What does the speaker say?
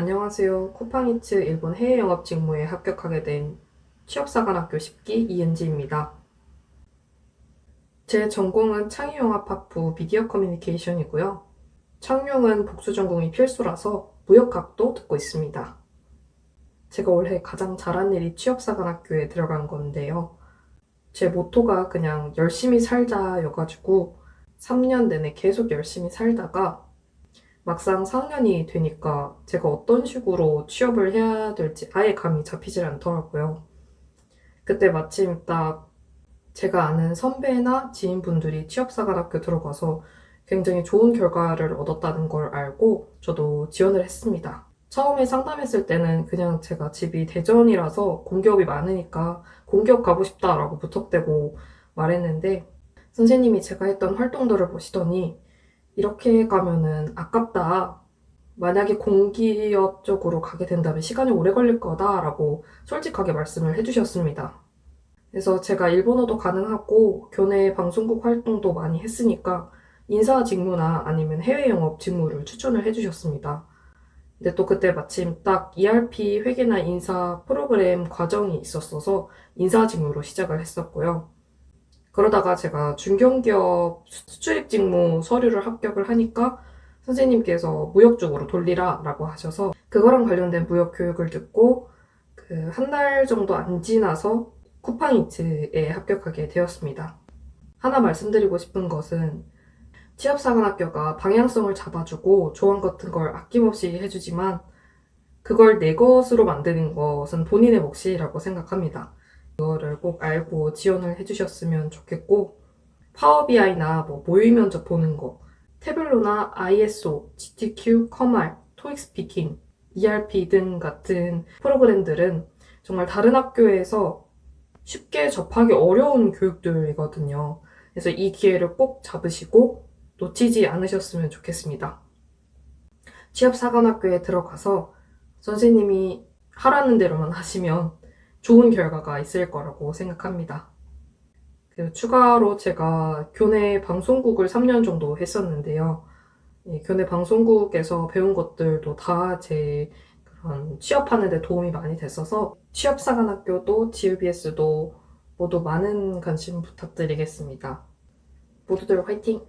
안녕하세요. 쿠팡이츠 일본 해외 영업 직무에 합격하게 된 취업사관학교 10기 이은지입니다. 제 전공은 창의영합학부 미디어 커뮤니케이션이고요. 창용은 복수 전공이 필수라서 무역학도 듣고 있습니다. 제가 올해 가장 잘한 일이 취업사관학교에 들어간 건데요. 제 모토가 그냥 열심히 살자여가지고 3년 내내 계속 열심히 살다가 막상 4학년이 되니까 제가 어떤 식으로 취업을 해야 될지 아예 감이 잡히질 않더라고요. 그때 마침 딱 제가 아는 선배나 지인분들이 취업사관학교 들어가서 굉장히 좋은 결과를 얻었다는 걸 알고 저도 지원을 했습니다. 처음에 상담했을 때는 그냥 제가 집이 대전이라서 공기업이 많으니까 공기업 가고 싶다라고 무턱대고 말했는데 선생님이 제가 했던 활동들을 보시더니 이렇게 가면은 아깝다. 만약에 공기업 쪽으로 가게 된다면 시간이 오래 걸릴 거다라고 솔직하게 말씀을 해주셨습니다. 그래서 제가 일본어도 가능하고 교내 방송국 활동도 많이 했으니까 인사 직무나 아니면 해외 영업 직무를 추천을 해주셨습니다. 근데 또 그때 마침 딱 ERP 회계나 인사 프로그램 과정이 있었어서 인사 직무로 시작을 했었고요. 그러다가 제가 중견기업 수출입 직무 서류를 합격을 하니까 선생님께서 무역 쪽으로 돌리라 라고 하셔서 그거랑 관련된 무역 교육을 듣고 그 한 달 정도 안 지나서 쿠팡이츠에 합격하게 되었습니다. 하나 말씀드리고 싶은 것은 취업사관학교가 방향성을 잡아주고 조언 같은 걸 아낌없이 해주지만 그걸 내 것으로 만드는 것은 본인의 몫이라고 생각합니다. 그거를 꼭 알고 지원을 해주셨으면 좋겠고 파워비아이나 뭐 모의 면접 보는 거 태블로나 ISO, GTQ, 커말, 토익 스피킹, ERP 등 같은 프로그램들은 정말 다른 학교에서 쉽게 접하기 어려운 교육들이거든요. 그래서 이 기회를 꼭 잡으시고 놓치지 않으셨으면 좋겠습니다. 취업사관학교에 들어가서 선생님이 하라는 대로만 하시면 좋은 결과가 있을 거라고 생각합니다. 추가로 제가 교내 방송국을 3년 정도 했었는데요. 이 교내 방송국에서 배운 것들도 다 제 그런 취업하는 데 도움이 많이 됐어서 취업사관학교도 GUBS도 모두 많은 관심 부탁드리겠습니다. 모두들 화이팅!